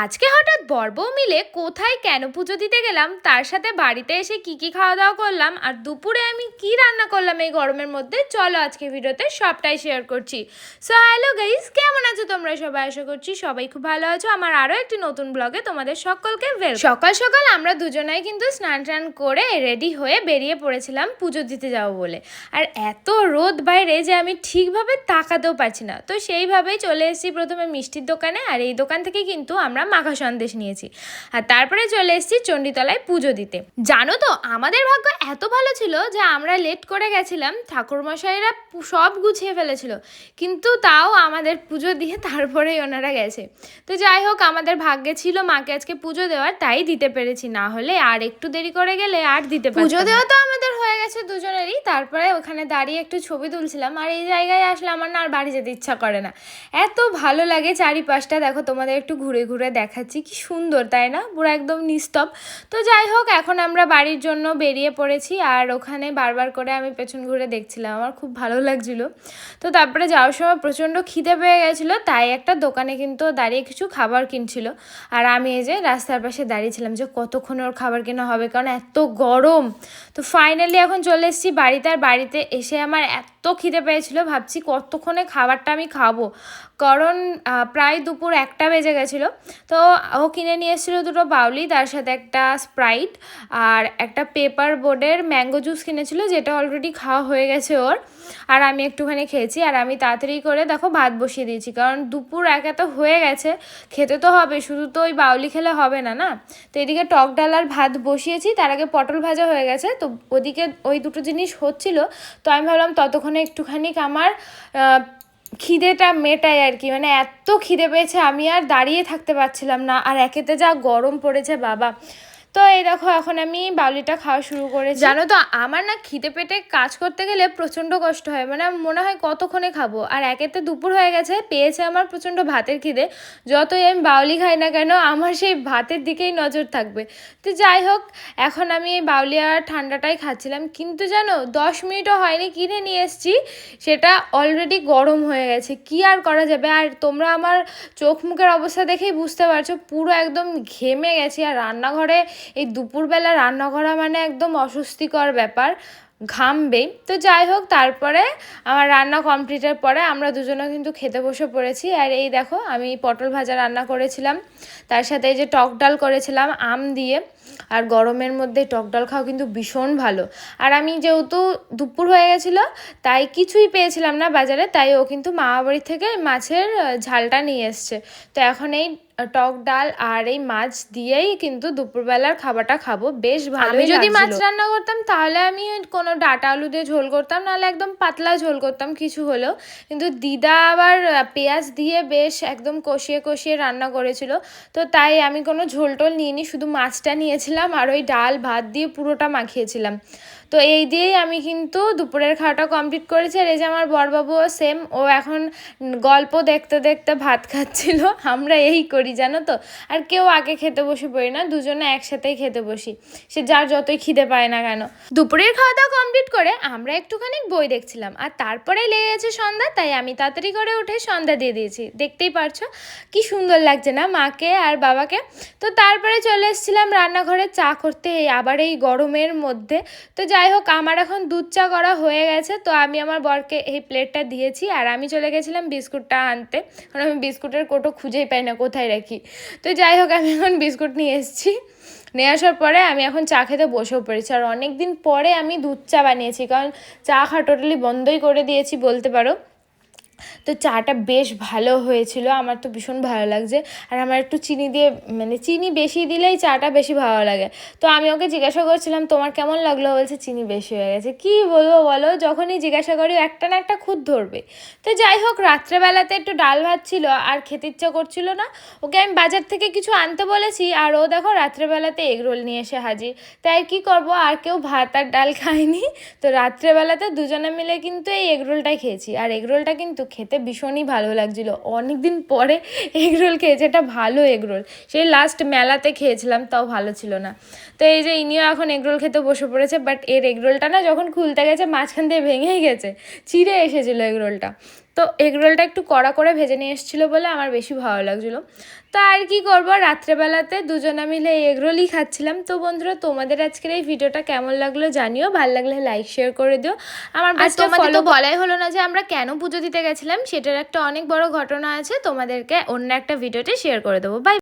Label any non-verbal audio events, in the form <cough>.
আজকে হঠাৎ বর্বও মিলে কোথায় কেন পুজো দিতে গেলাম, তার সাথে বাড়িতে এসে কি কি খাওয়া দাওয়া করলাম, আর দুপুরে আমি কি রান্না করলাম এই গরমের মধ্যে, চলো আজকে ভিডিওতে সবটাই শেয়ার করছি। সো হ্যালো গাইস কেমন আছো তোমরা সবাই? আশা করছি সবাই খুব ভালো আছো। আমার আরও একটি নতুন ব্লগে তোমাদের সকলকে ওয়েল সকাল সকাল আমরা দুজনাই কিন্তু স্নান টান করে রেডি হয়ে বেরিয়ে পড়েছিলাম পুজো দিতে যাব বলে। আর এত রোদ বাইরে যে আমি ঠিকভাবে তাকাতেও পারছি না। তো সেইভাবেই চলে এসেছি প্রথমে মিষ্টির দোকানে, আর এই দোকান থেকে কিন্তু আমরা মাখা সন্দেশ নিয়েছি। আর তারপরে চলে এসেছি চণ্ডীতলায় পুজো দিতে। জানো তো আমাদের ভাগ্য এত ভালো ছিল যে আমরা লেট করে গেছিলাম ঠাকুরমশাইরা সব গুছিয়ে ফেলেছিল। কিন্তু তাও আমাদের পুজো দিয়ে তারপরেই ওনারা গেছে। তো যাই হোক আমাদের ভাগ্যে ছিল মাকে আজকে পুজো দেওয়ার তাই দিতে পেরেছি। না হলে আর একটু দেরি করে গেলে আর দিতে পুজো দেওয়া তো আমাদের গেছে দুজনেরই, তারপরে ওখানে দাঁড়িয়ে একটু ছবি তুলছিলাম, আর এই জায়গায় আসলে আমার না আর বাড়ি যেতে ইচ্ছা করে না। এত ভালো লাগে চারিপাশটা, দেখো তোমাদের একটু ঘুরে ঘুরে দেখাচ্ছি, কি সুন্দর, তাই না? পুরো একদম নিস্তব। তো যাই হোক, এখন আমরা বাড়ির জন্য বেরিয়ে পড়েছি, আর ওখানে বারবার করে আমি পেছন ঘুরে দেখছিলাম, আমার খুব ভালো লাগছিল। তো তারপরে যাওয়ার সময় প্রচণ্ড খিদে পেয়ে গেছিল, তাই একটা দোকানে কিন্তু দাঁড়িয়ে কিছু খাবার কিনছিল। আর আমি এই যে রাস্তার পাশে দাঁড়িয়েছিলাম যে কতক্ষণ ওর খাবার কেনা হবে, কারণ এত গরম। তো ফাইনালি এখন চলে এসেছি বাড়িতে আর বাড়িতে এসে আমার এত খিদে পেয়েছিল, ভাবছি কতক্ষণে খাবারটা আমি খাব। কারণ প্রায় দুপুর একটা বেজে গেছিল। তো ও কিনে নিয়ে এসেছিল দুটো বাউলি, তার সাথে একটা স্প্রাইট আর একটা পেপার বোর্ডের ম্যাঙ্গো জুস কিনেছিল, যেটা অলরেডি খাওয়া হয়ে গেছে ওর। আর আমি একটুখানি খেয়েছি আর আমি তাড়াতাড়ি করে দেখো ভাত বসিয়ে দিয়েছি। কারণ দুপুর একে তো হয়ে গেছে, খেতে তো হবে, শুধু তো ওই বাউলি খেলে হবে না না? তো এদিকে টক ডাল আর ভাত বসিয়েছি, তার আগে পটল ভাজা হয়ে গেছে। তো ওদিকে ওই দুটো জিনিস হচ্ছিল, তো আমি ভাবলাম ততক্ষণে একটুখানি আমার খিদেটা মেটায় আর কি। মানে এত খিদে পেয়েছে, আমি আর দাঁড়িয়ে থাকতে পারছিলাম না। আর একেতে যা গরম পড়েছে, বাবা। তো এই দেখো, এখন আমি বাউলিটা খাওয়া শুরু করেছি। জানো তো, আমার না খিদে পেটে কাজ করতে গেলে প্রচণ্ড কষ্ট হয়। মানে মনে হয় কতক্ষণে খাব। আর একেতে দুপুর হয়ে গেছে, পেয়েছে আমার প্রচণ্ড ভাতের খিদে। যতই আমি বাউলি খাই না কেন, আমার সেই ভাতের দিকেই নজর থাকবে। তো যাই হোক, এখন আমি এই বাউলি আর ঠান্ডাটাই খাচ্ছিলাম। কিন্তু জানো, দশ মিনিটও হয়নি, কিনে নিয়ে এসেছি। সেটা অলরেডি গরম হয়ে গেছে। কি আর করা যাবে? আর তোমরা আমার চোখ মুখের অবস্থা দেখেই বুঝতে পারছ, পুরো একদম ঘেমে গেছি। আর রান্নাঘরে এই দুপুরবেলা রান্না করা মানে একদম অস্বস্তিকর ব্যাপার, ঘামবেই। তো যাই হোক, তারপরে আমার রান্না কমপ্লিটের পরে আমরা দুজনে কিন্তু খেতে বসে পড়েছি। আর এই দেখো, আমি পটল ভাজা রান্না করেছিলাম। তার সাথে এই যে টক ডাল করেছিলাম, আম দিয়ে। আর গরমের মধ্যে টক ডাল খাওয়া কিন্তু ভীষণ ভালো। আর আমি যেহেতু দুপুর হয়ে গেছিল, তাই কিছুই পেয়েছিলাম না বাজারে। তাই ও কিন্তু মামা বাড়ি থেকে মাছের ঝালটা নিয়ে এসছে। তো এখন এই টক ডাল আর এই মাছ দিয়েই কিন্তু দুপুরবেলার খাবারটা খাব। বেশ ভালো আমি যদি মাছ রান্না করতাম তাহলে আমি কোনো ডাটা আলু দিয়ে ঝোল করতাম নাহলে একদম পাতলা ঝোল করতাম কিছু হলেও কিন্তু দিদা আবার পেঁয়াজ দিয়ে বেশ একদম কষিয়ে কষিয়ে রান্না করেছিল। তো তাই আমি কোনো ঝোল টোল নিইনি শুধু মাছটা নিয়েছিলাম আর ওই ডাল ভাত দিয়ে পুরোটা মাখিয়েছিলাম। তো এই দিয়েই আমি কিন্তু দুপুরের খাওয়াটা কমপ্লিট করেছি আর এই যে আমার বরবাবুও সেম ও এখন গল্প দেখতে দেখতে ভাত খাচ্ছিল। <laughs> আমরা এই করি, জানো তো? আর কেউ আগে খেতে বসে পড়ি না, দুজনে একসাথেই খেতে বসি। সে যার যতই খিদে পায় না কেন। দুপুরের খাওয়া দাওয়া কমপ্লিট করে আমরা একটুখানি বই দেখছিলাম আর তারপরে লেগে গেছে সন্ধ্যা, তাই আমি তাড়াতাড়ি করে উঠে সন্ধ্যা দিয়ে দিয়েছি। দেখতেই পারছ? কি সুন্দর লাগছে না মাকে আর বাবাকে? তো তারপরে চলে এসেছিলাম রান্নাঘরে চা করতে আবার এই গরমের মধ্যে। তো যাই হোক, আমার এখন দুধ চা করা হয়ে গেছে, তো আমি আমার বরকে এই প্লেটটা দিয়েছি, আর আমি চলে গেছিলাম বিস্কুটটা আনতে। কারণ আমি বিস্কুটের কোটো খুঁজেই পাই না, কোথায় রাখি। তো যাই হোক, আমি এখন বিস্কুট নিয়ে এসেছি। নিয়ে আসার পরে আমি এখন চা খেতে বসেও পড়েছি, আর অনেক দিন পরে আমি দুধ চা বানিয়েছি, কারণ চা খাওয়া টোটালি বন্ধই করে দিয়েছি, বলতে পারো। তো চাটা বেশ ভালো হয়েছিল, আমার তো ভীষণ ভালো লাগছে। আর আমার একটু চিনি দিয়ে মানে চিনি বেশি দিলেই চাটা বেশি ভালো লাগে। তো আমি ওকে জিজ্ঞাসা করছিলাম, তোমার কেমন লাগল? বলছে, চিনি বেশি হয়ে গেছে। কি বলব বলো? যখনই জিজ্ঞাসা করি, একটা না একটা খুদ ধরবে। তো যাই হোক, রাত্রেবেলাতে একটু ডাল ভাত ছিল, আর খেতে ইচ্ছা করছিল না। ওকে আমি বাজার থেকে কিছু আনতে বলেছি, আর ও দেখো রাত্রেবেলাতে এগরোল নিয়ে এসে হাজির। তাই কি করব, আর কেউ ভাত আর ডাল খায়নি। তো রাত্রেবেলাতে দুজনে মিলে কিন্তু এই এগরোলটাই খেয়েছি। আর এগরোলটা কিন্তু খেতে ভীষণই ভালো লাগছিল। অনেক দিন পরে এগরোল খেয়েছে, এটা ভালো এগরোল সেই লাস্ট মেলাতে খেয়েছিলাম, তাও ভালো ছিল না। তো এই যে ইনিও এখন এগরোল খেতে বসে পড়েছে বাট এর এগরোলটা না যখন খুলতে গেছে, মাঝখান দিয়ে ভেঙেই গেছে। চিড়ে এসেছিল এগরোলটা তো এগরোলটা একটু কড়া করে ভেজে নিয়ে এসেছিল বলে আমার বেশি ভালো লাগছিল। তো আর কি করব? রাত্রেবেলাতে দুজনে মিলে এগরোলই খাচ্ছিলাম। তো বন্ধুরা তোমাদের আজকের এই ভিডিওটা কেমন লাগল জানিও। ভালো লাগলে লাইক শেয়ার করে দিও। আমার তোমাদের তো বলাই হলো না যে আমরা কেন পুজো দিতে গেছিলাম সেটার একটা অনেক বড় ঘটনা আছে। তোমাদেরকে অন্য একটা ভিডিওতে শেয়ার করে দেবো। বাই